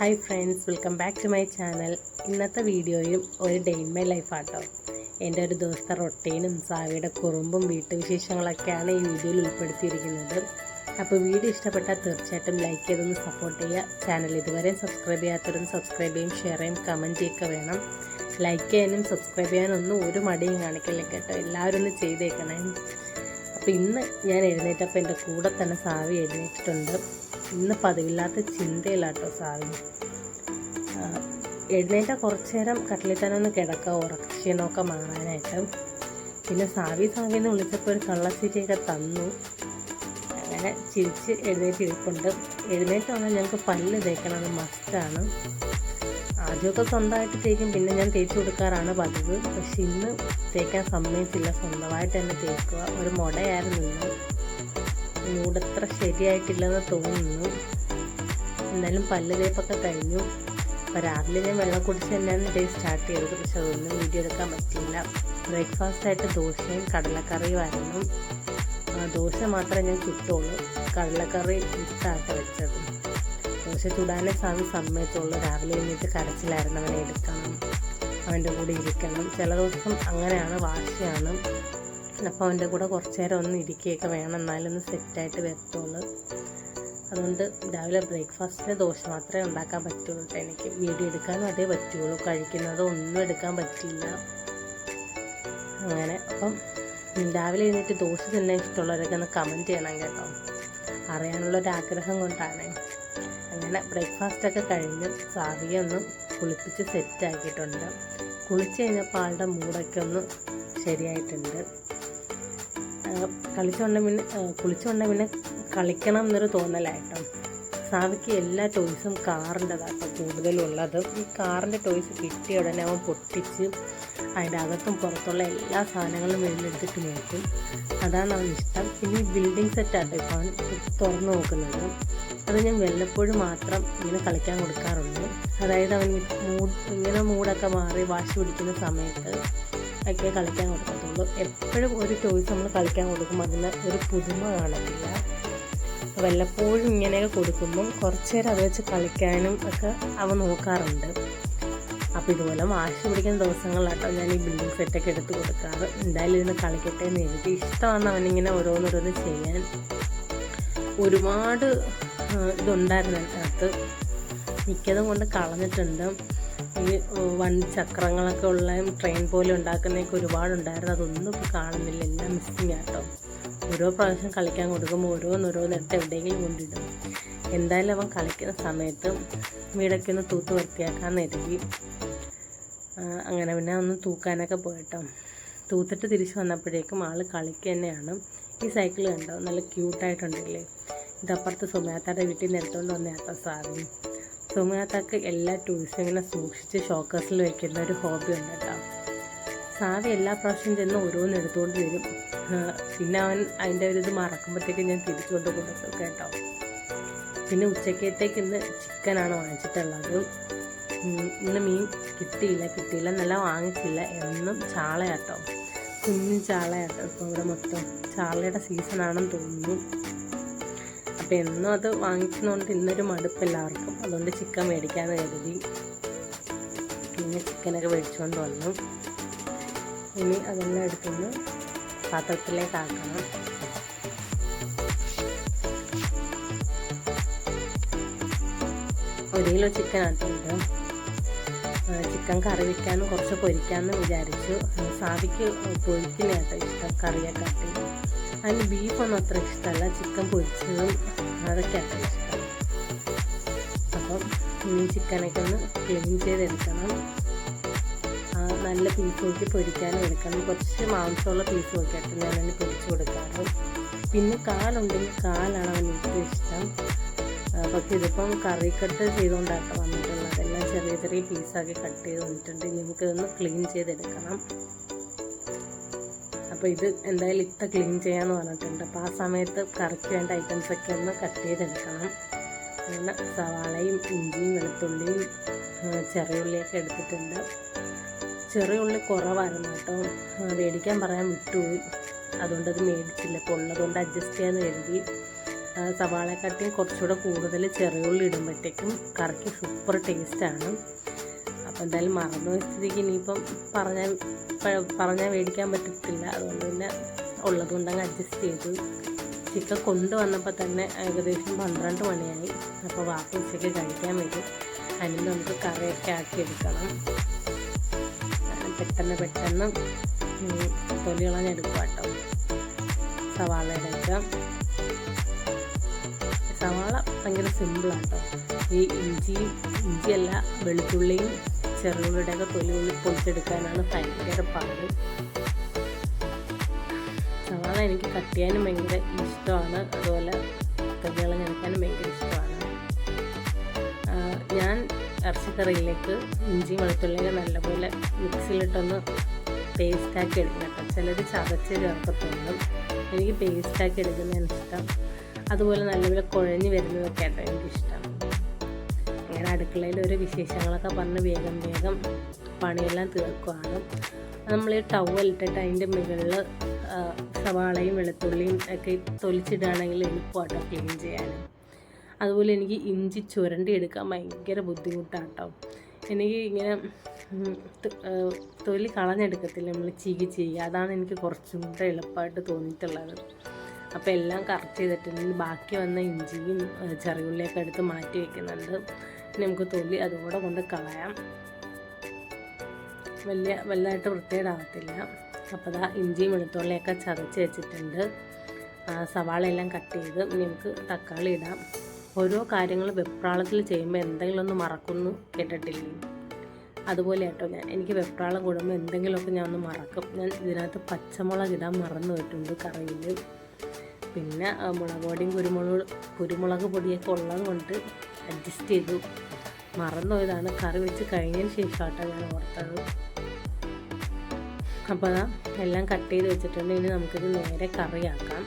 Hi friends welcome back to my channel. ഇന്നത്തെ വീഡിയോയും ഒരു ഡേ ഇൻ മൈ ലൈഫ് ആട്ടോ. എന്റെ ഒരു ദിവസത്തെ റൊട്ടീനും സാവിയുടെ കുറുമ്പും വീട്ടുവിശേഷങ്ങളൊക്കെയാണ് ഈ വീഡിയോയിൽ ഉൾപ്പെടുത്തിയിരിക്കുന്നത്. അപ്പോൾ വീഡിയോ ഇഷ്ടപ്പെട്ടാൽ തീർച്ചയായിട്ടും ലൈക്ക് ചെയ്തൊന്ന് സപ്പോർട്ട് ചെയ്യുക. ചാനൽ ഇതുവരെ സബ്സ്ക്രൈബ് ചെയ്യാത്തവരൊന്ന് സബ്സ്ക്രൈബ് ചെയ്യും ഷെയർ ചെയ്യും കമന്റ് ചെയ്യുക വേണം. ലൈക്ക് ചെയ്യാനും സബ്സ്ക്രൈബ് ചെയ്യാനും ഒന്നും ഒരു മടിയും കാണിക്കില്ല കേട്ടോ. എല്ലാവരും ഒന്ന് ചെയ്തേക്കണേ. അപ്പോൾ ഇന്ന് ഞാൻ എഴുന്നേറ്റപ്പോൾ എന്റെ കൂടെ തന്നെ സാവി എഴുന്നേറ്റിട്ടുണ്ട്. ഇന്ന് പതിവില്ലാത്ത ചിന്തയിലാട്ടോ സാവി. എഴുന്നേറ്റ കുറച്ച് നേരം കട്ടിലിൽ തന്നെ ഒന്ന് കിടക്കുക ഉറക്ഷീണമൊക്കെ മാറാനായിട്ട്. പിന്നെ സാവി സാവി എന്ന് വിളിച്ചപ്പോൾ ഒരു കള്ളച്ചിരിയൊക്കെ തന്നു. അങ്ങനെ ചിരിച്ച് എഴുന്നേറ്റ് ഇരിപ്പുണ്ട് എഴുന്നേറ്റ് വന്നാൽ ഞങ്ങൾക്ക് പല്ല് തേക്കണത് മസ്റ്റാണ് ആദ്യമൊക്കെ സ്വന്തമായിട്ട് തേക്കും പിന്നെ ഞാൻ തേച്ച് കൊടുക്കാറാണ് പതിവ്. പക്ഷെ ഇന്ന് തേക്കാൻ സമ്മതിച്ചില്ല. സ്വന്തമായിട്ട് തന്നെ തേക്കുക. ഒരു മുടയായിരുന്നു ഇന്ന്. മൂടത്ര ശരിയായിട്ടില്ലെന്ന് തോന്നുന്നു. എന്നാലും പല്ല് തേപ്പൊക്കെ കഴിഞ്ഞു. അപ്പോൾ രാവിലെ ഞാൻ വെള്ളം കുടിച്ച് തന്നെയാണ് ഡേ സ്റ്റാർട്ട് ചെയ്തത്. പക്ഷെ അതൊന്നും വീഡിയോ എടുക്കാൻ പറ്റിയില്ല. ബ്രേക്ക്ഫാസ്റ്റായിട്ട് ദോശയും കടലക്കറിയുമായിരുന്നു ദോശ മാത്രമേ ഞാൻ ചുട്ടുള്ളൂ. കടലക്കറി ഇട്ടാട്ട് വെച്ചത്. ദോശ ചുടാനേ സ്വാമി സമ്മതിച്ചുള്ളൂ രാവിലെ എണീറ്റ് കരച്ചിലായിരുന്നു അവനെ എടുക്കണം. അവന്റെ കൂടെ ഇരിക്കണം. ചില ദിവസം അങ്ങനെയാണ് വാശിയാണ്. അപ്പോൾ അവന്റെ കൂടെ കുറച്ച് നേരം ഒന്ന് ഇരിക്കുകയൊക്കെ വേണം. എന്നാലൊന്ന് സെറ്റായിട്ട് വരത്തുള്ളൂ. അതുകൊണ്ട് രാവിലെ ബ്രേക്ക്ഫാസ്റ്റിന് ദോശ മാത്രമേ ഉണ്ടാക്കാൻ പറ്റുള്ളൂ എനിക്ക്. വീഡിയോ എടുക്കാനും അതേ പറ്റുള്ളൂ. കഴിക്കുന്നതോ ഒന്നും എടുക്കാൻ പറ്റില്ല. അങ്ങനെ. അപ്പം രാവിലെ എഴുന്നേറ്റ് ദോശ തന്നെ ഇഷ്ടമുള്ളവരൊക്കെ ഒന്ന് കമന്റ് ചെയ്യണം കേട്ടോ. അറിയാനുള്ളൊരാഗ്രഹം കൊണ്ടാണ്. അങ്ങനെ ബ്രേക്ക്ഫാസ്റ്റൊക്കെ കഴിഞ്ഞ് സാവിയെ ഒന്ന് കുളിപ്പിച്ച് സെറ്റാക്കിയിട്ടുണ്ട് കുളിച്ച് കഴിഞ്ഞപ്പോൾ ആളുടെ മൂടൊക്കെ ഒന്ന് ശരിയായിട്ടുണ്ട്. കളിച്ചുകൊണ്ട് പിന്നെ കുളിച്ചുകൊണ്ട് പിന്നെ കളിക്കണം എന്നൊരു തോന്നലായിട്ടോ. സാവിക്ക് എല്ലാ ടോയ്സും കാറിന്റെതാട്ടോ കൂടുതലുള്ളത്. ഈ കാറിന്റെ ടോയ്സ് കിട്ടിയ ഉടനെ അവൻ പൊട്ടിച്ച് അതിന്റെ അകത്തും പുറത്തുള്ള എല്ലാ സാധനങ്ങളും വെളിയിലെടുത്തിട്ട് നോക്കും. അതാണ് അവൻ ഇഷ്ടം. പിന്നെ ഈ ബിൽഡിംഗ് സെറ്റാട്ടോ ഇപ്പോൾ അവൻ തുറന്നു നോക്കുന്നത്. അത് ഞാൻ വല്ലപ്പോഴും മാത്രം ഇങ്ങനെ കളിക്കാൻ കൊടുക്കാറുണ്ട്. അതായത് അവൻ മൂഡ് ഇങ്ങനെ മൂഡൊക്കെ മാറി വാശി പിടിക്കുന്ന സമയത്ത് ഒക്കെ കളിക്കാൻ കൊടുക്കത്തുള്ളൂ എപ്പോഴും ഒരു ടോയ്സ് നമ്മൾ കളിക്കാൻ കൊടുക്കുമ്പോൾ അതിന് ഒരു പുതുമ കാണത്തില്ല. വല്ലപ്പോഴും ഇങ്ങനെയൊക്കെ കൊടുക്കുമ്പം കുറച്ച് നേരം അത് വെച്ച് കളിക്കാനും ഒക്കെ അവൻ നോക്കാറുണ്ട്. അപ്പോൾ ഇതുപോലെ വാശി പിടിക്കുന്ന ദിവസങ്ങളിലാട്ടോ ഞാൻ ഈ ബിൽഡിംഗ് സെറ്റൊക്കെ എടുത്ത് കൊടുക്കാറ്. എന്തായാലും ഇതിന് കളിക്കട്ടെ എന്ന് എനിക്ക് ഇഷ്ടമാണ് അവനിങ്ങനെ ഓരോന്നോരോന്ന് ചെയ്യാൻ. ഒരുപാട് ഇതുണ്ടായിരുന്നു അതിനകത്ത് മിക്കതും കൊണ്ട് കളഞ്ഞിട്ടുണ്ട്. ഈ വൺ ചക്രങ്ങളൊക്കെ ഉള്ള ട്രെയിൻ പോലെ ഉണ്ടാക്കുന്നതൊക്കെ ഒരുപാടുണ്ടായിരുന്നു. അതൊന്നും ഇപ്പോൾ കാണുന്നില്ല. എല്ലാം മിസ്സിങ് ആട്ടോ. ഓരോ പ്രാവശ്യം കളിക്കാൻ കൊടുക്കുമ്പോൾ ഓരോന്നോരോന്നിട്ട് എവിടെയെങ്കിലും കൊണ്ടിടും. എന്തായാലും അവൻ കളിക്കുന്ന സമയത്ത് വീടൊക്കെ ഒന്ന് തൂത്ത് വൃത്തിയാക്കാമെന്ന് കരുതി. അങ്ങനെ പിന്നെ ഒന്ന് തൂക്കാനൊക്കെ പോയിട്ടോ. തൂത്തിട്ട് തിരിച്ച് വന്നപ്പോഴേക്കും ആൾ കളിക്കുക തന്നെയാണ്. ഈ സൈക്കിൾ കണ്ടോ? നല്ല ക്യൂട്ടായിട്ടുണ്ടല്ലേ ഇതപ്പുറത്ത് സുമയാത്തായുടെ വീട്ടിൽ നിന്ന് എടുത്തുകൊണ്ട് വന്ന യാത്ര സാധനം. സുമയാത്താക്ക് എല്ലാ ടൂൾസും ഇങ്ങനെ സൂക്ഷിച്ച് ഷോക്കേഴ്സിൽ വെക്കുന്ന ഒരു ഹോബി ഉണ്ട് കേട്ടോ സാവി എല്ലാ പ്രാവശ്യം ചെന്ന് ഓരോന്ന് എടുത്തുകൊണ്ട് വരും. പിന്നെ അവൻ അതിന്റെ ഒരു ഇത് മറക്കുമ്പോഴത്തേക്കും ഞാൻ തിരിച്ചു കൊണ്ട് കൊടുക്കും കേട്ടോ. പിന്നെ ഉച്ചക്കത്തേക്ക് ഇന്ന് ചിക്കനാണ് വാങ്ങിച്ചിട്ടുള്ളത്. ഇന്ന് മീൻ കിട്ടിയില്ല കിട്ടിയില്ല എന്നല്ല വാങ്ങിച്ചില്ല. എന്നും ചാളയാട്ടോ കുഞ്ഞു ചാളയാട്ടോ ഇപ്പോൾ ഇവിടെ മൊത്തം. ചാളയുടെ സീസണാണെന്ന് തോന്നുന്നു. അപ്പോൾ എന്നും അത് വാങ്ങിക്കുന്നതുകൊണ്ട് ഇന്നൊരു മടുപ്പ് എല്ലാവർക്കും. അതുകൊണ്ട് ചിക്കൻ മേടിക്കാമെന്ന് കരുതി. പിന്നെ ചിക്കനൊക്കെ മേടിച്ചുകൊണ്ട് വന്നു. ഇനി അതെല്ലാം എടുത്തുനിന്ന് പാത്രത്തിലേക്ക് ആക്കണം. ഒരു കിലോ ചിക്കൻ ആട്ടുണ്ട് ചിക്കൻ കറി വയ്ക്കാനും കുറച്ച് പൊരിക്കാമെന്ന് വിചാരിച്ചു. സാവിക്ക് പൊരിക്കില്ല കേട്ടോ ഇഷ്ടം കറിയൊക്കെ ആട്ടി അതിന് ബീഫൊന്നും അത്ര ഇഷ്ടമല്ല ചിക്കൻ പൊരിച്ചതും അതൊക്കെ അത്ര ഇഷ്ടമാണ് അപ്പം ഇനി ചിക്കനൊക്കെ ഒന്ന് ക്ലീൻ ചെയ്തെടുക്കണം. നല്ല പീസ് നോക്കി പൊരിക്കാനും എടുക്കണം. കുറച്ച് മാംസമുള്ള പീസ് നോക്കിയിട്ട് ഞാൻ അതിന് പൊരിച്ചു കൊടുക്കാറ് പിന്നെ കാലുണ്ടെങ്കിൽ കാലാണ് അവന് ഏറ്റവും ഇഷ്ടം. പക്ഷേ ഇതിപ്പം കറി കട്ട് ചെയ്തുകൊണ്ടാട്ട വന്നിട്ടുള്ളത്. എല്ലാം ചെറിയ ചെറിയ പീസാക്കി കട്ട് ചെയ്ത് വന്നിട്ടുണ്ട്. നമുക്കിതൊന്ന് ക്ലീൻ ചെയ്തെടുക്കണം. അപ്പോൾ ഇത് എന്തായാലും ഇത്ത ക്ലീൻ ചെയ്യാമെന്ന് പറഞ്ഞിട്ടുണ്ട്. അപ്പോൾ ആ സമയത്ത് കറിക്ക് വേണ്ട ഐറ്റംസൊക്കെ ഒന്ന് കട്ട് ചെയ്തെടുക്കണം. അങ്ങനെ സവാളയും ഇഞ്ചിയും വെളുത്തുള്ളിയും ചെറിയുള്ളിയൊക്കെ എടുത്തിട്ടുണ്ട്. ചെറിയ ഉള്ളി കുറവായിരുന്നു കേട്ടോ. മേടിക്കാൻ പറയാൻ വിട്ടുപോയി. അതുകൊണ്ട് അത് മേടിച്ചില്ല. ഇപ്പോൾ ഉള്ളതുകൊണ്ട് അഡ്ജസ്റ്റ് ചെയ്യാൻ കരുതി. സവാളയെക്കാട്ടിയും കുറച്ചുകൂടെ കൂടുതൽ ചെറിയ ചെറിയുള്ളി ഇടുമ്പോഴത്തേക്കും കറിക്ക് സൂപ്പർ ടേസ്റ്റാണ് അപ്പോൾ എന്തായാലും മറന്നു വെച്ചിരിക്കും ഇനിയിപ്പം പറഞ്ഞാൽ പറഞ്ഞാൽ മേടിക്കാൻ പറ്റത്തില്ല. അതുകൊണ്ട് തന്നെ ഉള്ളത് കൊണ്ടങ്ങ് അഡ്ജസ്റ്റ് ചെയ്തു. ചിക്കൻ കൊണ്ടുവന്നപ്പോൾ തന്നെ ഏകദേശം പന്ത്രണ്ട് മണിയായി. അപ്പോൾ വാപ്പ ഉച്ചയ്ക്ക് കഴിക്കാൻ വരും. അതിന് നമുക്ക് കറിയൊക്കെ ആക്കിയെടുക്കണം പെട്ടെന്ന് പെട്ടെന്ന് തൊലി കളഞ്ഞെടുക്കുക കേട്ടോ. സവാള എടുക്കാം സവാള ഭയങ്കര സിമ്പിളാണ് കേട്ടോ. ഈ ഇഞ്ചിയും ഇഞ്ചിയല്ല വെളുത്തുള്ളിയും ചെറുള്ളിയുടെയൊക്കെ തൊലി ഉള്ളി പൊളിച്ചെടുക്കാനാണ് ഭയങ്കര പാട്. സവാള എനിക്ക് കട്ട് ചെയ്യാനും ഭയങ്കര ഇഷ്ടമാണ്. അതുപോലെ കറികളും ഞെടുക്കാനും ഭയങ്കര ഇഷ്ടമാണ്. ഞാൻ ഇറച്ചിക്കറിയിലേക്ക് ഇഞ്ചി വെളുത്തുള്ളിയൊക്കെ നല്ലപോലെ മിക്സിയിലിട്ടൊന്ന് പേസ്റ്റാക്കി എടുക്കണം കേട്ടോ. ചിലർ ചതച്ച് ചേർക്കത്തുള്ളൂ എനിക്ക് പേസ്റ്റാക്കി എടുക്കുന്നതാണ് ഇഷ്ടം. അതുപോലെ നല്ലപോലെ കുഴഞ്ഞ് വരുന്നതൊക്കെ ആട്ടോ എനിക്കിഷ്ടം. അങ്ങനെ അടുക്കളയിൽ ഒരു വിശേഷങ്ങളൊക്കെ പറഞ്ഞ് വേഗം വേഗം പണിയെല്ലാം തീർക്കുവാണ്. നമ്മൾ ഈ ടവൽ ഇട്ടിട്ട് അതിന്റെ മുകളിൽ സവാളയും വെളുത്തുള്ളിയും ഒക്കെ തൊലിച്ചിടുകയാണെങ്കിൽ എളുപ്പമാട്ടോ ക്ലീൻ ചെയ്യാൻ അതുപോലെ എനിക്ക് ഇഞ്ചി ചുരണ്ടി എടുക്കാൻ ഭയങ്കര ബുദ്ധിമുട്ടാട്ടോ. എനിക്ക് ഇങ്ങനെ തൊലി കളഞ്ഞെടുക്കത്തില്ല. നമ്മൾ ചീകി ചെയ്യുക അതാണ് എനിക്ക് കുറച്ചും കൂടെ എളുപ്പമായിട്ട് തോന്നിയിട്ടുള്ളത്. അപ്പോൾ എല്ലാം കറക്റ്റ് ചെയ്തിട്ടുണ്ട്. ബാക്കി വന്ന ഇഞ്ചിയും ചെറിയുള്ളിയൊക്കെ എടുത്ത് മാറ്റി വയ്ക്കുന്നുണ്ട് നമുക്ക് തൊല്ലി അതുകൂടെ കൊണ്ട് കളയാം. വലിയ വലുതായിട്ട് വൃത്തികേടാവത്തില്ല അപ്പോൾ അതാ ഇഞ്ചിയും വെളുത്തുള്ളിയൊക്കെ ചതച്ച് വെച്ചിട്ടുണ്ട്. സവാള എല്ലാം കട്ട് ചെയ്ത് നമുക്ക് തക്കാളി ഇടാം. ഓരോ കാര്യങ്ങൾ വെപ്രാളത്തിൽ ചെയ്യുമ്പോൾ എന്തെങ്കിലും ഒന്ന് മറക്കുന്നു കേട്ടിട്ടില്ലേ? അതുപോലെ കേട്ടോ ഞാൻ. എനിക്ക് വെപ്രാളം കൂടുമ്പോൾ എന്തെങ്കിലുമൊക്കെ ഞാൻ ഒന്ന് മറക്കും. ഞാൻ ഇതിനകത്ത് പച്ചമുളക് ഇടാൻ മറന്നു പോയിട്ടുണ്ട് കറിയിൽ. പിന്നെ മുളക് പൊടിയും കുരുമുളക് കുരുമുളക് പൊടിയൊക്കെ ഉള്ളത് കൊണ്ട് അഡ്ജസ്റ്റ് ചെയ്തു. മറന്നുപോയതാണ്. കറി വെച്ച് കഴിഞ്ഞതിന് ശേഷമാട്ടോ ഞാൻ ഓർത്തത്. അപ്പോൾ എല്ലാം കട്ട് ചെയ്ത് വെച്ചിട്ടുണ്ട്. ഇനി നമുക്കിത് നേരെ കറിയാക്കാം.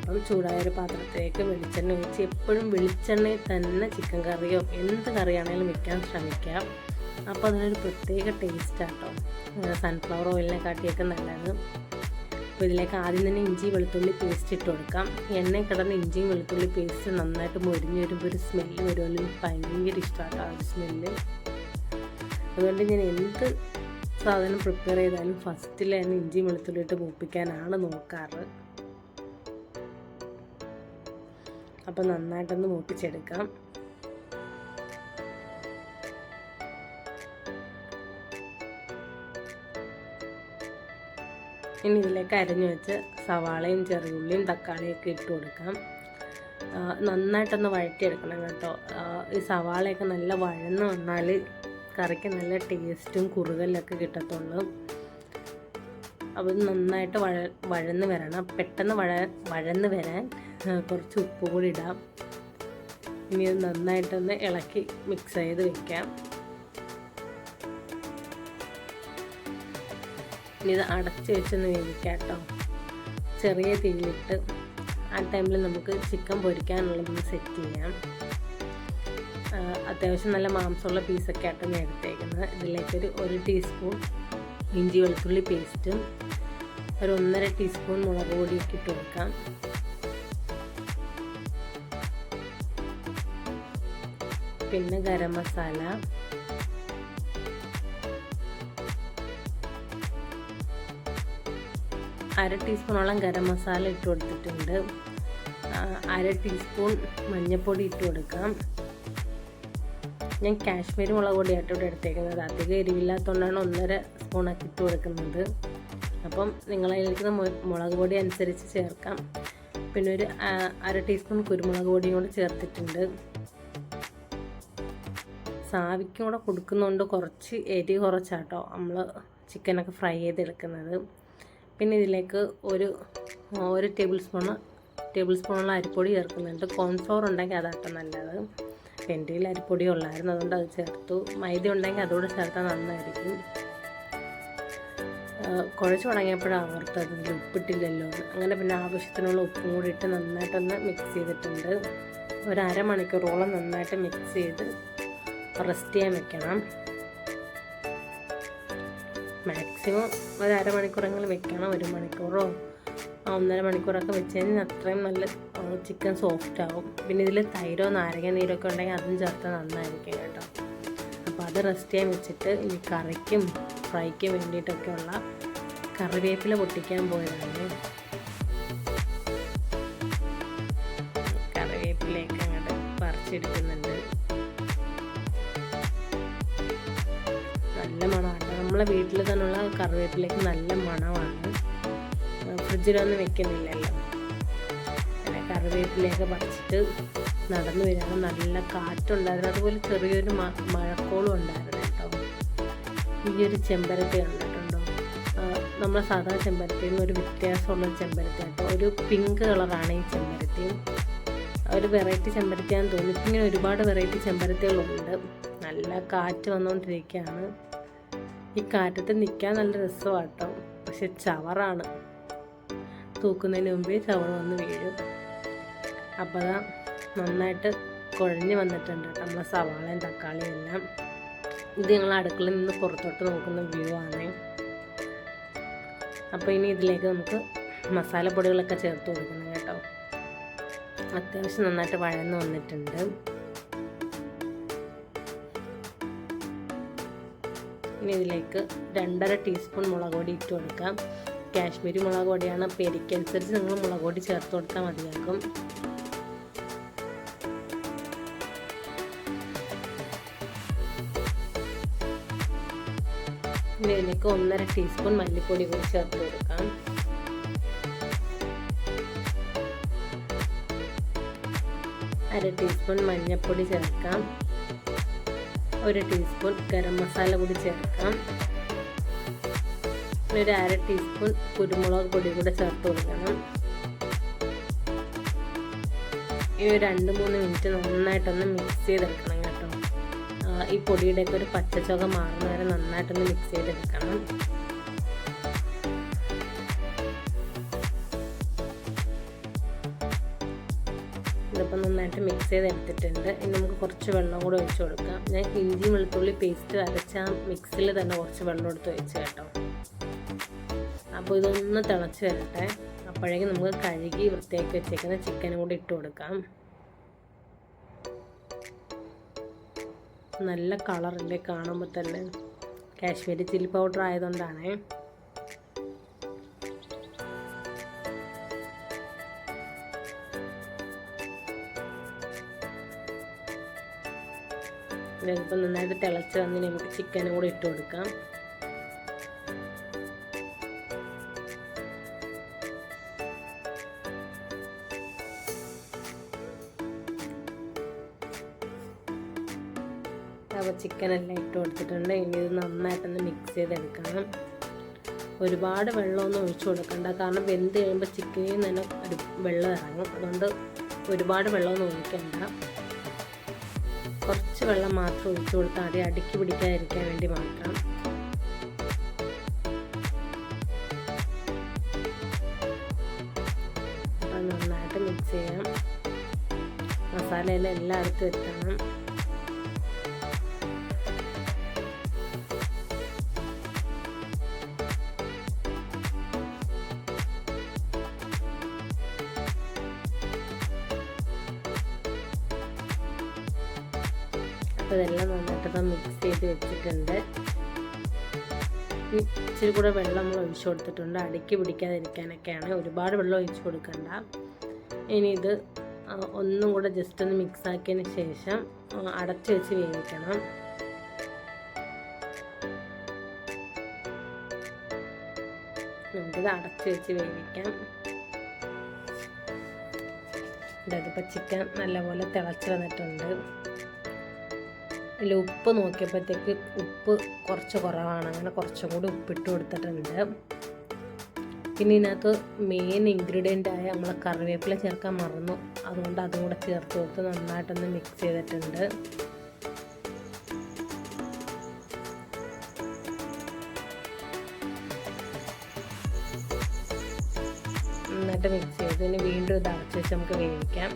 അപ്പം ചൂടായ ഒരു പാത്രത്തിലേക്ക് വെളിച്ചെണ്ണ ഒഴിച്ച് എപ്പോഴും വെളിച്ചെണ്ണയിൽ തന്നെ ചിക്കൻ കറിയോ എന്ത് കറിയാണെങ്കിലും വെക്കാൻ ശ്രമിക്കാം. അപ്പോൾ അതിനൊരു പ്രത്യേക ടേസ്റ്റാട്ടോ സൺഫ്ലവർ ഓയിലിനെ കാട്ടിയൊക്കെ നല്ലത്. അപ്പോൾ ഇതിലേക്ക് ആദ്യം തന്നെ ഇഞ്ചി വെളുത്തുള്ളി പേസ്റ്റ് ഇട്ട് കൊടുക്കാം. എണ്ണയിൽ കിടന്ന് ഇഞ്ചിയും വെളുത്തുള്ളി പേസ്റ്റ് നന്നായിട്ട് മൊരിഞ്ഞ് വരുമ്പോൾ ഒരു സ്മെല്ല് വരുമല്ലോ ഭയങ്കര ഇഷ്ടമാണ് ആ ഒരു സ്മെല്ല് അതുകൊണ്ട് ഞാൻ എന്ത് സാധനം പ്രിപ്പയർ ചെയ്താലും ഫസ്റ്റിൽ തന്നെ ഇഞ്ചി വെളുത്തുള്ളി ഇട്ട് മൂപ്പിക്കാനാണ് നോക്കാറ്. അപ്പോൾ നന്നായിട്ടൊന്ന് മൂപ്പിച്ചെടുക്കാം. ഇനി ഇതിലേക്ക് അരിഞ്ഞു വെച്ച് സവാളയും ചെറിയുള്ളിയും തക്കാളിയൊക്കെ ഇട്ട് കൊടുക്കാം. നന്നായിട്ടൊന്ന് വഴറ്റിയെടുക്കണം കേട്ടോ. ഈ സവാളയൊക്കെ നല്ല വഴന്ന് വന്നാൽ കറിക്ക് നല്ല ടേസ്റ്റും കുറുകലൊക്കെ കിട്ടത്തുള്ളൂ. അപ്പോൾ നന്നായിട്ട് വഴ വഴന്ന് വരണം. പെട്ടെന്ന് വഴ വഴന്ന് വരാൻ കുറച്ച് ഉപ്പ് കൂടി ഇടാം. ഇനി ഇത് നന്നായിട്ടൊന്ന് ഇളക്കി മിക്സ് ചെയ്ത് വെക്കാം. ഇനി ഇത് അടച്ച് വെച്ചൊന്ന് വേവിക്കാം കേട്ടോ ചെറിയ തീയിലിട്ട് ആ ടൈമിൽ നമുക്ക് ചിക്കൻ പൊരിക്കാനുള്ളതൊന്ന് സെറ്റ് ചെയ്യാം. അത്യാവശ്യം നല്ല മാംസമുള്ള പീസൊക്കെ ആയിട്ട് ഞാൻ എടുത്തേക്കുന്നത്. ഇതിലേക്കൊരു ഒരു ടീസ്പൂൺ ഇഞ്ചി വെളുത്തുള്ളി പേസ്റ്റും ഒരു ഒന്നര ടീസ്പൂൺ മുളക് പൊടിയൊക്കെ ഇട്ട് കൊടുക്കാം. പിന്നെ ഗരം മസാല അര ടീസ്പൂണോളം ഗരം മസാല ഇട്ട് കൊടുത്തിട്ടുണ്ട്. അര ടീസ്പൂൺ മഞ്ഞൾപ്പൊടി ഇട്ട് കൊടുക്കാം. ഞാൻ കാശ്മീരി മുളക് പൊടിയായിട്ട് ഇവിടെ എടുത്തേക്കുന്നത്. അധികം എരിവില്ലാത്തതുകൊണ്ടാണ് ഒന്നര സ്പൂണൊക്കെ ഇട്ട് കൊടുക്കുന്നത്. അപ്പം നിങ്ങളതിലേക്ക് മുളക് പൊടി അനുസരിച്ച് ചേർക്കാം. പിന്നെ ഒരു അര ടീസ്പൂൺ കുരുമുളക് പൊടിയും കൂടെ ചേർത്തിട്ടുണ്ട്. സാവിക്കും കൂടെ കൊടുക്കുന്നതുകൊണ്ട് കുറച്ച് എരി കുറച്ചാട്ടോ. നമ്മൾ ചിക്കനൊക്കെ ഫ്രൈ ചെയ്തെടുക്കുന്നത്. പിന്നെ ഇതിലേക്ക് ഒരു ഒരു ടേബിൾ സ്പൂണ് ടേബിൾ സ്പൂണുള്ള അരിപ്പൊടി ചേർക്കുന്നുണ്ട്. കോൺഫ്ലോർ ഉണ്ടെങ്കിൽ അതാട്ടോ നല്ലത്. എന്റെ കയ്യിൽ അരിപ്പൊടി ഉള്ളായിരുന്നു അതുകൊണ്ട് അത് ചേർത്തു. മൈദ ഉണ്ടെങ്കിൽ അതുകൂടെ ചേർത്താൽ നന്നായിരിക്കും. കുഴച്ച് തുടങ്ങിയപ്പോഴാണ് ഓർത്തത് ഇതിൽ ഉപ്പിട്ടില്ലല്ലോ അങ്ങനെ പിന്നെ ആവശ്യത്തിനുള്ള ഉപ്പും കൂടി ഇട്ട് നന്നായിട്ടൊന്ന് മിക്സ് ചെയ്തിട്ടുണ്ട്. ഒരു അരമണിക്കൂറോളം നന്നായിട്ട് മിക്സ് ചെയ്ത് റെസ്റ്റ് ചെയ്യാൻ വെക്കണം. മാക്സിമം ഒരു അരമണിക്കൂറെങ്കിലും വെക്കണം ഒരു മണിക്കൂറോ ഒന്നര മണിക്കൂറൊക്കെ വെച്ച് കഴിഞ്ഞാൽ അത്രയും നല്ല ചിക്കൻ സോഫ്റ്റ് ആവും. പിന്നെ ഇതിൽ തൈരോ നാരങ്ങ നീരൊക്കെ ഉണ്ടെങ്കിൽ അതും ചേർത്ത് നന്നായിരിക്കും കേട്ടോ. അപ്പോൾ അത് റെസ്റ്റ് ചെയ്യാൻ വെച്ചിട്ട് ഇനി കറിക്കും ഫ്രൈക്കും വേണ്ടിയിട്ടൊക്കെയുള്ള കറിവേപ്പില പൊട്ടിക്കാൻ പോയതാണ്. കറിവേപ്പിലയൊക്കെ അങ്ങോട്ട് പറിച്ചെടുക്കുന്നുണ്ട്. നമ്മളെ വീട്ടിൽ തന്നെയുള്ള കറിവേപ്പിലേക്ക് നല്ല മണമാണ്. ഫ്രിഡ്ജിലൊന്നും വെക്കുന്നില്ലല്ലോ. കറിവേപ്പിലേക്ക് പറിച്ചിട്ട് നടന്നു വരാൻ നല്ല കാറ്റുണ്ടായിരുന്നു. അതുപോലെ ചെറിയൊരു മഴക്കോളും ഉണ്ടായിരുന്നു കേട്ടോ. ഈ ഒരു ചെമ്പരത്തി കണ്ടിട്ടുണ്ടോ? നമ്മളെ സാധാ ചെമ്പരത്തിയിൽ നിന്ന് ഒരു വ്യത്യാസമുള്ള ചെമ്പരത്തി കേട്ടോ. ഒരു പിങ്ക് കളറാണ് ഈ ചെമ്പരത്തി. ഒരു വെറൈറ്റി ചെമ്പരത്തിയാണെന്ന് തോന്നി ഇപ്പം ഇങ്ങനെ ഒരുപാട് വെറൈറ്റി ചെമ്പരത്തികളുണ്ട്. നല്ല കാറ്റ് വന്നുകൊണ്ടിരിക്കുകയാണ്. ഈ കാറ്റത്ത് നിൽക്കാൻ നല്ല രസമാണ് കേട്ടോ പക്ഷെ ചവറാണ്. തൂക്കുന്നതിന് മുമ്പേ ചവർ വന്ന് വീഴും. അപ്പോൾ അതാ നന്നായിട്ട് കുഴഞ്ഞ് വന്നിട്ടുണ്ട് നമ്മളെ സവാളയും തക്കാളിയും എല്ലാം. ഇത് ഞങ്ങൾ അടുക്കളയിൽ നിന്ന് പുറത്തോട്ട് നോക്കുന്ന വ്യൂ ആണ്. അപ്പോൾ ഇനി ഇതിലേക്ക് നമുക്ക് മസാലപ്പൊടികളൊക്കെ ചേർത്ത് കൊടുക്കണം കേട്ടോ. അത്യാവശ്യം നന്നായിട്ട് വഴന്ന് വന്നിട്ടുണ്ട്. ഇനി ഇതിലേക്ക് രണ്ടര ടീസ്പൂൺ മുളക് പൊടി ഇട്ട് കൊടുക്കാം. കാശ്മീരി മുളക് പൊടിയാണ് പെരിക്കനുസരിച്ച് നിങ്ങൾ മുളക് പൊടി ചേർത്ത് കൊടുത്താൽ മതിയാക്കും ഇനി ഇതിലേക്ക് ഒന്നര ടീസ്പൂൺ മല്ലിപ്പൊടി കൂടി ചേർത്ത് കൊടുക്കാം. അര ടീസ്പൂൺ മഞ്ഞൾപ്പൊടി ചേർക്കാം. ഒരു ടീസ്പൂൺ ഗരം മസാല കൂടി ചേർക്കാം. ഒരു അര ടീസ്പൂൺ കുരുമുളക് പൊടി കൂടെ ചേർത്ത് കൊടുക്കണം. ഈ രണ്ട് മൂന്ന് മിനിറ്റ് നന്നായിട്ടൊന്ന് മിക്സ് ചെയ്തെടുക്കണം കേട്ടോ. ഈ പൊടിയുടെയൊക്കെ ഒരു പച്ചച്ചുക മാറുന്ന വരെ നന്നായിട്ടൊന്ന് മിക്സ് ചെയ്തെടുക്കണം. നന്നായിട്ട് മിക്സ് ചെയ്ത് എടുത്തിട്ടുണ്ട് ഇനി നമുക്ക് കുറച്ച് വെള്ളം കൂടെ ഒഴിച്ച് കൊടുക്കാം. ഞാൻ ഇഞ്ചി വെളുത്തുള്ളി പേസ്റ്റ് അരച്ച മിക്സിൽ തന്നെ കുറച്ച് വെള്ളം എടുത്ത് ഒഴിച്ച് കേട്ടോ. അപ്പോൾ ഇതൊന്ന് തിളച്ച് വരട്ടെ. അപ്പോഴേക്കും നമുക്ക് കഴുകി വൃത്തിയാക്കി വെച്ചേക്കുന്ന ചിക്കനും കൂടി ഇട്ട് കൊടുക്കാം. നല്ല കളറല്ലേ കാണുമ്പോൾ തന്നെ. കാശ്മീരി ചില്ലി പൗഡർ ആയതുകൊണ്ടാണേ. ഇപ്പം നന്നായിട്ട് തിളച്ച് വന്ന് നമുക്ക് ചിക്കനും കൂടി ഇട്ട് കൊടുക്കാം. ചിക്കൻ ചിക്കനെല്ലാം ഇട്ട് കൊടുത്തിട്ടുണ്ട്. ഇനി ഇത് നന്നായിട്ടൊന്ന് മിക്സ് ചെയ്തെടുക്കണം. ഒരുപാട് വെള്ളമൊന്നും ഒഴിച്ചു കൊടുക്കണ്ട. കാരണം വെന്ത് കഴിയുമ്പോൾ ചിക്കനിൽ നിന്ന് തന്നെ വെള്ളം ഇറങ്ങും. അതുകൊണ്ട് ഒരുപാട് വെള്ളമൊന്നും ഒഴിക്കണ്ട. കുറച്ച് വെള്ളം മാത്രം ഒഴിച്ചു കൊടുത്താൽ മതി അടുക്കി പിടിക്കാതിരിക്കാൻ വേണ്ടി മാത്രം. നന്നായിട്ട് മിക്സ് ചെയ്യാം മസാലയെല്ലാം എല്ലായിടത്തും എത്തണം. കൂടെ വെള്ളം നമ്മൾ ഒഴിച്ചു കൊടുത്തിട്ടുണ്ട്. അടുക്കി പിടിക്കാതിരിക്കാനൊക്കെയാണ്. ഒരുപാട് വെള്ളം ഒഴിച്ചു കൊടുക്കണ്ട. ഇനി ഇത് ഒന്നും കൂടെ ജസ്റ്റ് ഒന്ന് മിക്സ് ആക്കിയതിന് ശേഷം അടച്ചു വെച്ച് വേവിക്കണം. നമുക്കിത് അടച്ചു വെച്ച് വേവിക്കാം. ഇതിപ്പോൾ ചിക്കൻ നല്ലപോലെ തിളച്ച് വന്നിട്ടുണ്ട്. അതിൽ ഉപ്പ് നോക്കിയപ്പോഴത്തേക്ക് ഉപ്പ് കുറച്ച് കുറവാണ്. അങ്ങനെ കുറച്ചും കൂടി ഉപ്പിട്ട് കൊടുത്തിട്ടുണ്ട്. പിന്നെ ഇതിനകത്ത് മെയിൻ ഇൻഗ്രീഡിയന്റ് ആയ നമ്മൾ കറിവേപ്പില ചേർക്കാൻ മറന്നു. അതുകൊണ്ട് അതും കൂടെ ചേർത്ത് കൊടുത്ത് നന്നായിട്ടൊന്ന് മിക്സ് ചെയ്തിട്ടുണ്ട്. നന്നായിട്ട് മിക്സ് ചെയ്ത്. ഇനി വീണ്ടും ഇത് അടച്ച് വെച്ച് നമുക്ക് വേവിക്കാം.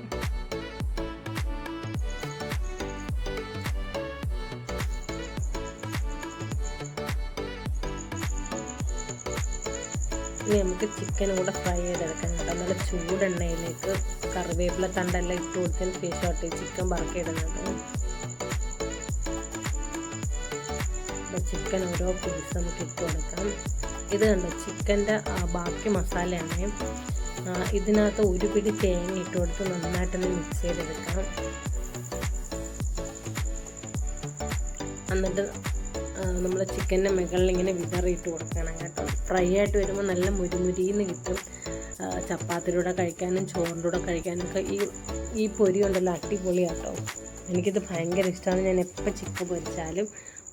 ഇനി നമുക്ക് ചിക്കൻ കൂടെ ഫ്രൈ ചെയ്തെടുക്കാം. കേട്ടോ നല്ല ചൂടെണ്ണയിലേക്ക് കറിവേപ്പില തണ്ടെല്ലാം ഇട്ട് കൊടുത്തതിന് ശേഷമായിട്ട് ചിക്കൻ വറക്കിയിടുന്നത് ചിക്കൻ ഓരോ പീസ് നമുക്ക് ഇട്ട് കൊടുക്കാം. ഇത് കണ്ടോ? ചിക്കന്റെ ബാക്കി മസാലയാണ്. ഇതിനകത്ത് ഒരു പിടി തേങ്ങ ഇട്ട് കൊടുത്ത് നന്നായിട്ടൊന്ന് മിക്സ് ചെയ്തെടുക്കാം. എന്നിട്ട് നമ്മൾ ചിക്കന്റെ മുകളിൽ ഇങ്ങനെ വിതറിയിട്ട് കൊടുക്കണം കേട്ടോ. ഫ്രൈ ആയിട്ട് വരുമ്പോൾ നല്ല മുരിമുരിന്ന് കിട്ടും. ചപ്പാത്തിലൂടെ കഴിക്കാനും ചോറിലൂടെ കഴിക്കാനും ഒക്കെ ഈ ഈ പൊരി ഉണ്ടല്ലോ അടിപൊളിയാട്ടോ എനിക്കിത് ഭയങ്കര ഇഷ്ടമാണ് ഞാൻ എപ്പോൾ ചിക്കൻ പൊരിച്ചാലും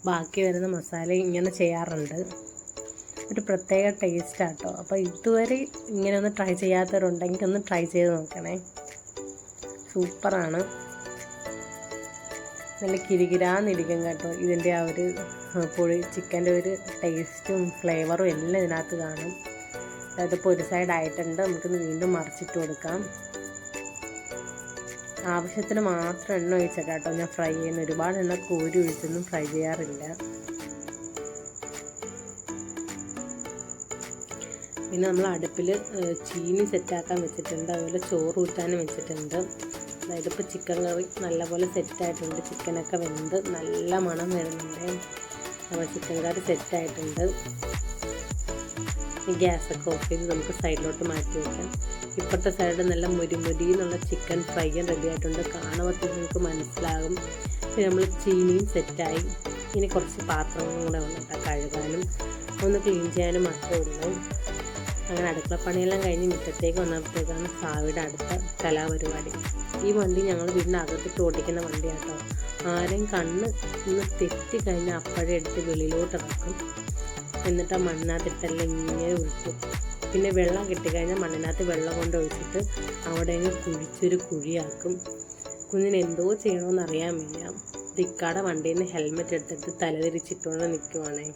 ബാക്കി വരുന്ന മസാല ഇങ്ങനെ ചെയ്യാറുണ്ട്. ഒരു പ്രത്യേക ടേസ്റ്റാട്ടോ അപ്പോൾ ഇതുവരെ ഇങ്ങനെ ഒന്ന് ട്രൈ ചെയ്യാത്തവരുണ്ടെങ്കിൽ ഒന്ന് ട്രൈ ചെയ്ത് നോക്കണേ. സൂപ്പറാണ് നല്ല കിരികിരാന്നിരിക്കും കേട്ടോ. ഇതിന്റെ ആ ഒരു പൊടി ചിക്കന്റെ ഒരു ടേസ്റ്റും ഫ്ലേവറും എല്ലാം ഇതിനകത്ത് കാണും. അതിപ്പോൾ ഒരു സൈഡ് ആയിട്ടുണ്ട്. നമുക്കിന്ന് വീണ്ടും മറിച്ചിട്ട് കൊടുക്കാം. ആവശ്യത്തിന് മാത്രം എണ്ണ ഒഴിച്ചാൽ കേട്ടോ. ഞാൻ ഫ്രൈ ചെയ്യുന്ന ഒരുപാട് എണ്ണ കോരി ഒഴിച്ചൊന്നും ഫ്രൈ ചെയ്യാറില്ല. പിന്നെ നമ്മൾ അടുപ്പിൽ ചീനി സെറ്റാക്കാൻ വെച്ചിട്ടുണ്ട്. അതുപോലെ ചോറ് ഊറ്റാനും വെച്ചിട്ടുണ്ട്. ഇപ്പോൾ ചിക്കൻ കറി നല്ലപോലെ സെറ്റായിട്ടുണ്ട് ചിക്കനൊക്കെ വെന്ത് നല്ല മണം വരുന്നുണ്ട്. അപ്പോൾ ചിക്കൻ കറി സെറ്റായിട്ടുണ്ട് ഈ ഗ്യാസൊക്കെ ഓഫ് ചെയ്ത് നമുക്ക് സൈഡിലോട്ട് മാറ്റി വയ്ക്കാം ഇപ്പോഴത്തെ സൈഡ് നല്ല മുരിമുരി എന്നുള്ള ചിക്കൻ ഫ്രൈയും റെഡി ആയിട്ടുണ്ട്. കാണുമ്പോൾ നിങ്ങൾക്ക് മനസ്സിലാകും. പിന്നെ നമ്മൾ ചീനിയും സെറ്റായി ഇനി കുറച്ച് പാത്രങ്ങളും കൂടെ ഉണ്ട് കഴുകാനും ഒന്ന് ക്ലീൻ ചെയ്യാനും മാത്രമേ ഉള്ളൂ. അങ്ങനെ അടുക്കള പണിയെല്ലാം കഴിഞ്ഞ് മുറ്റത്തേക്ക് വന്നപ്പോഴത്തേക്കാണ് സാവിയുടെ അടുത്ത കലാപരിപാടി. ഈ വണ്ടി ഞങ്ങൾ വീടിന്റെ അകത്തിട്ട് ഓടിക്കുന്ന വണ്ടിയാട്ടോ. ആരെയും കണ്ണ് ഒന്ന് തെറ്റി കഴിഞ്ഞാൽ അപ്പോഴേ എടുത്ത് വെളിയിലോട്ട് ഇറക്കും. എന്നിട്ട് ആ മണ്ണിനകത്തിട്ടെല്ലാം ഇങ്ങനെ ഉരുട്ടും പിന്നെ വെള്ളം കിട്ടിക്കഴിഞ്ഞാൽ മണ്ണിനകത്ത് വെള്ളം കൊണ്ട് ഒഴിച്ചിട്ട് അവിടെ കുഴിച്ചൊരു കുഴിയാക്കും. കുഞ്ഞിന് എന്തോ ചെയ്യണമെന്ന് അറിയാൻ വയ്യ. ദിക്കാടെ വണ്ടിയിൽ നിന്ന് ഹെൽമെറ്റ് എടുത്തിട്ട് തലതിരിച്ചിട്ടുകൊണ്ട് നിൽക്കുവാണേ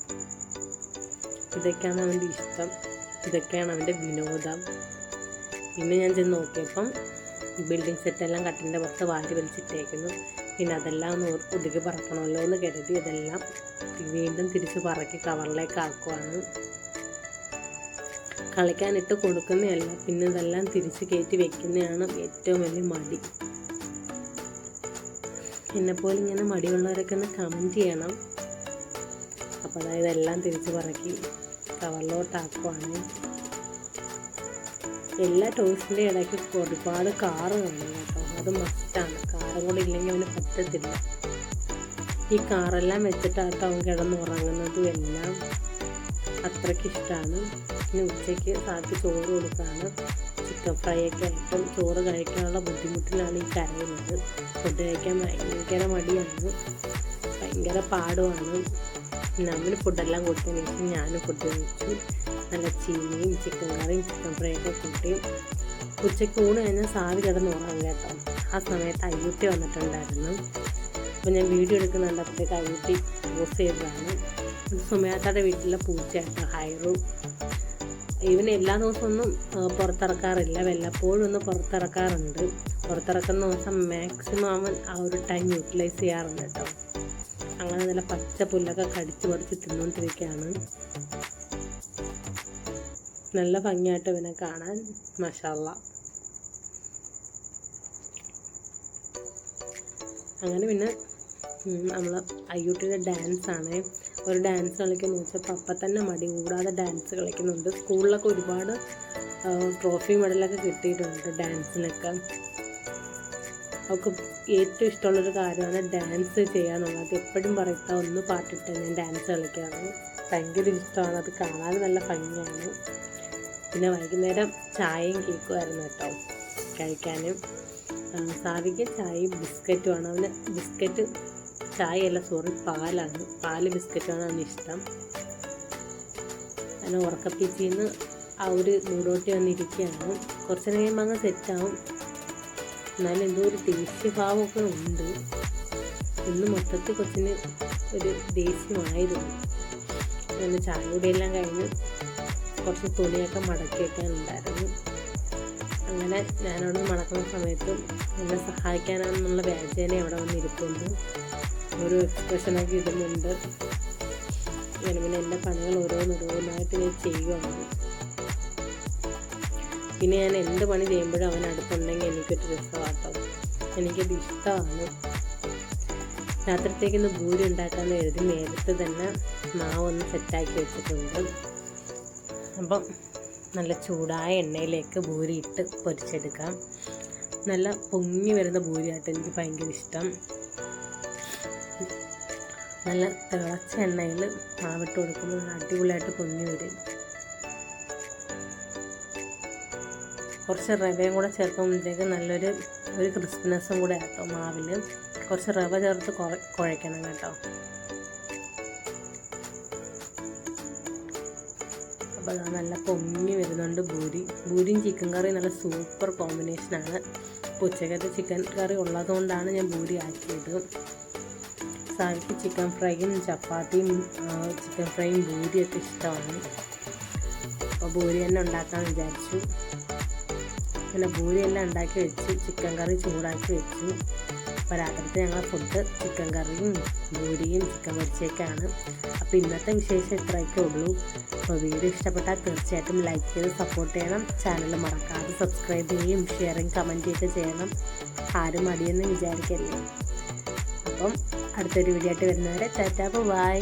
ഇതൊക്കെയാണ് അവന്റെ ഇഷ്ടം. ഇതൊക്കെയാണ് അവന്റെ വിനോദം. പിന്നെ ഞാൻ ചെന്ന് നോക്കിയപ്പം ബിൽഡിംഗ് സെറ്റെല്ലാം കട്ടിന്റെ പുറത്ത് വാരി വലിച്ചിട്ടേക്കുന്നു. പിന്നെ അതെല്ലാം ഒന്ന് ഒതുക്കി പറക്കണമല്ലോ എന്ന് കരുതി ഇതെല്ലാം വീണ്ടും തിരിച്ച് പറക്കി കവറിലേക്ക് ആക്കുവാണ്. കളിക്കാനിട്ട് കൊടുക്കുന്നതല്ല പിന്നെ ഇതെല്ലാം തിരിച്ച് കയറ്റി വെക്കുന്നതാണ് ഏറ്റവും വലിയ മടി. എന്നെപ്പോലെ ഇങ്ങനെ മടിയുള്ളവരൊക്കെ ഒന്ന് കമന്റ് ചെയ്യണം. അപ്പോൾ അതായത് എല്ലാം തിരിച്ച് പറക്കി കവറിലോട്ടാക്കുവാണ് എല്ലാ ടോയ്സിന്റെ ഇടയ്ക്ക് ഒരുപാട് കാറ് വേണം കേട്ടോ. അത് മസ്റ്റാണ് കാറും കൂടെ ഇല്ലെങ്കിൽ അവന് പറ്റത്തില്ല. ഈ കാറെല്ലാം വെച്ചിട്ടാട്ടോ അവൻ കിടന്നുറങ്ങുന്നതും എല്ലാം അത്രയ്ക്ക് ഇഷ്ടമാണ് പിന്നെ ഉച്ചയ്ക്ക് സാധിച്ച് ചോറ് കൊടുക്കാണ് ചിക്കൻ ഫ്രൈ ഒക്കെ ആയിട്ടും ചോറ് കഴിക്കാനുള്ള ബുദ്ധിമുട്ടിലാണ് ഈ കരയുന്നത്. ഫുഡ് കഴിക്കാൻ ഭയങ്കര മടിയാണ്. ഭയങ്കര പാടുമാണ്. നമ്മൾ ഫുഡെല്ലാം കൊടുത്തതിന് ശേഷം ഞാനും ഫുഡ് കഴിച്ചു. നല്ല ചീനിയും ചിക്കൻ കറിയും ചിക്കൻ ഫ്രൈയൊക്കെ കൂട്ടി. ഉച്ചയ്ക്ക് ഊണ് കഴിഞ്ഞാൽ സാവി കിടന്ന് ഉറങ്ങാൻ കേട്ടോ. ആ സമയത്ത് അയ്യൂട്ടി വന്നിട്ടുണ്ടായിരുന്നു. അപ്പോൾ ഞാൻ വീഡിയോ എടുക്കുന്നുണ്ടപ്പോഴത്തേക്ക് അയ്യൂട്ടി പോസ് ചെയ്തതാണ്. ഇത് സുമയാത്തയുടെ വീട്ടിലെ പൂച്ചയായിട്ട് ഹൈറു. ഇവന് എല്ലാ ആ, പുറത്തിറക്കാറില്ല. വല്ലപ്പോഴും ഒന്ന് പുറത്തിറക്കാറുണ്ട്. പുറത്തിറക്കുന്ന ദിവസം മാക്സിമം അവൻ ആ ഒരു ടൈം യൂട്ടിലൈസ് ചെയ്യാറുണ്ട് കേട്ടോ. അങ്ങനെ നല്ല പച്ച പുല്ലൊക്കെ കടിച്ചു പറിച്ച് തിന്നുകൊണ്ടിരിക്കുകയാണ് നല്ല ഭംഗിയായിട്ട് ഇവനെ കാണാൻ മഷാല്ല അങ്ങനെ പിന്നെ നമ്മൾ അയ്യൂട്ടിയുടെ ഡാൻസാണ് ഒരു ഡാൻസ് കളിക്കുന്ന വെച്ചപ്പോൾ അപ്പം തന്നെ മടി. കൂടാതെ ഡാൻസ് കളിക്കുന്നുണ്ട്. സ്കൂളിലൊക്കെ ഒരുപാട് ട്രോഫി മെഡലൊക്കെ കിട്ടിയിട്ടുണ്ട് ഡാൻസിനൊക്കെ അവൾക്ക് ഏറ്റവും ഇഷ്ടമുള്ളൊരു കാര്യമാണ് ഡാൻസ് ചെയ്യാന്നുള്ളത് എപ്പോഴും പറയുക ഒന്ന് പാട്ടിട്ട് ഞാൻ ഡാൻസ് കളിക്കാറ്. ഭയങ്കര ഇഷ്ടമാണ്. അത് കാണാൻ നല്ല ഭംഗിയാണ്. പിന്നെ വൈകുന്നേരം ചായയും കേക്കുമായിരുന്നു കേട്ടോ കഴിക്കാനും. സാധിക്ക ചായയും ബിസ്ക്കറ്റുമാണ്. അവന് ബിസ്ക്കറ്റ് ചായയല്ല സോറി പാലാണ്. പാൽ ബിസ്ക്കറ്റാണ് അവന് ഇഷ്ടം. അങ്ങനെ ഉറക്കപ്പിച്ചിന്ന് ആ ഒരു മൂടോട്ടി വന്നിരിക്കുകയാണ്. കുറച്ച് നേരം അങ്ങ് സെറ്റാവും എന്നാലും എന്തോ ഒരു ദേഷ്യഭാവമൊക്കെ ഉണ്ട്. ഇന്ന് മൊത്തത്തിൽ കൊച്ചിന് ഒരു ദേഷ്യമായിരുന്നു. അങ്ങനെ ചായ കൂടിയെല്ലാം കഴിഞ്ഞ് കുറച്ച് തുണിയൊക്കെ മടക്കി വെക്കാനുണ്ടായിരുന്നു അങ്ങനെ ഞാനവിടെ മടക്കുന്ന സമയത്തും എന്നെ സഹായിക്കാനാണെന്നുള്ള വ്യാജേന അവിടെ വന്നിരിപ്പുണ്ട്. ഓരോ എക്സ്പ്രഷനൊക്കെ ഇടുന്നുണ്ട്. അങ്ങനെ പിന്നെ എന്റെ പണികൾ ഓരോന്നോരോന്നായിട്ട് ഞാൻ ചെയ്യുകയാണ് പിന്നെ ഞാൻ എന്ത് പണി ചെയ്യുമ്പോഴും അവൻ അടുത്തുണ്ടെങ്കിൽ എനിക്കൊരു രസമാട്ടോ എനിക്കത് ഇഷ്ടമാണ്. രാത്രിത്തേക്ക് ഇന്ന് ഭൂരി ഉണ്ടാക്കാൻ എഴുതി നേരത്തെ തന്നെ മാവൊന്ന് സെറ്റാക്കി വെച്ചിട്ടുണ്ട്. അപ്പം നല്ല ചൂടായ എണ്ണയിലേക്ക് ഭൂരി ഇട്ട് പൊരിച്ചെടുക്കാം. നല്ല പൊങ്ങി വരുന്ന ഭൂരിയായിട്ട് എനിക്ക് ഭയങ്കര ഇഷ്ടം. നല്ല തിളച്ച എണ്ണയിൽ മാവിട്ട് കൊടുക്കുമ്പോൾ അടിപൊളിയായിട്ട് പൊങ്ങി വരും. കുറച്ച് റവയും കൂടെ ചേർക്കുമ്പോഴത്തേക്ക് നല്ലൊരു ഒരു ക്രിസ്പിനെസ്സും കൂടെ ആട്ടോ മാവിൽ. കുറച്ച് റവ ചേർത്ത് കുഴ കുഴയ്ക്കണം കേട്ടോ. അപ്പോൾ അത് നല്ല പൊങ്ങി വരുന്നുണ്ട് ഭൂരി. ഭൂരിയും ചിക്കൻ കറിയും നല്ല സൂപ്പർ കോമ്പിനേഷനാണ് അപ്പോൾ ഉച്ചക്കത്തെ ചിക്കൻ കറി ഉള്ളതുകൊണ്ടാണ് ഞാൻ ഭൂരി ആക്കിയത്. സാരിക്ക് ചിക്കൻ ഫ്രൈയും ചപ്പാത്തിയും ചിക്കൻ ഫ്രൈയും ഭൂരിയൊക്കെ ഇഷ്ടമാണ്. അപ്പോൾ ഭൂരി തന്നെ ഉണ്ടാക്കാൻ വിചാരിച്ചു. പിന്നെ ഭൂരിയെല്ലാം ഉണ്ടാക്കി വെച്ച് ചിക്കൻ കറി ചൂടാക്കി വെച്ചു. അപ്പോൾ രാത്രിത്തെ ഞങ്ങളെ ഫുഡ് ചിക്കൻ കറിയും ഭൂരിയും ചിക്കൻ പൊരിച്ചൊക്കെയാണ് അപ്പോൾ ഇന്നത്തെ വിശേഷം ഇത്രയൊക്കെ ഉള്ളൂ. അപ്പോൾ വീഡിയോ ഇഷ്ടപ്പെട്ടാൽ തീർച്ചയായിട്ടും ലൈക്ക് ചെയ്ത് സപ്പോർട്ട് ചെയ്യണം. ചാനൽ മറക്കാതെ സബ്സ്ക്രൈബ് ചെയ്യുകയും ഷെയറിങ് കമന്റൊക്കെ ചെയ്യണം. ആരും മടിയെന്ന് വിചാരിക്കല്ലേ. അപ്പം അടുത്തൊരു വീഡിയോ ആയിട്ട് വരുന്നവരെ ടാറ്റാ ബൈ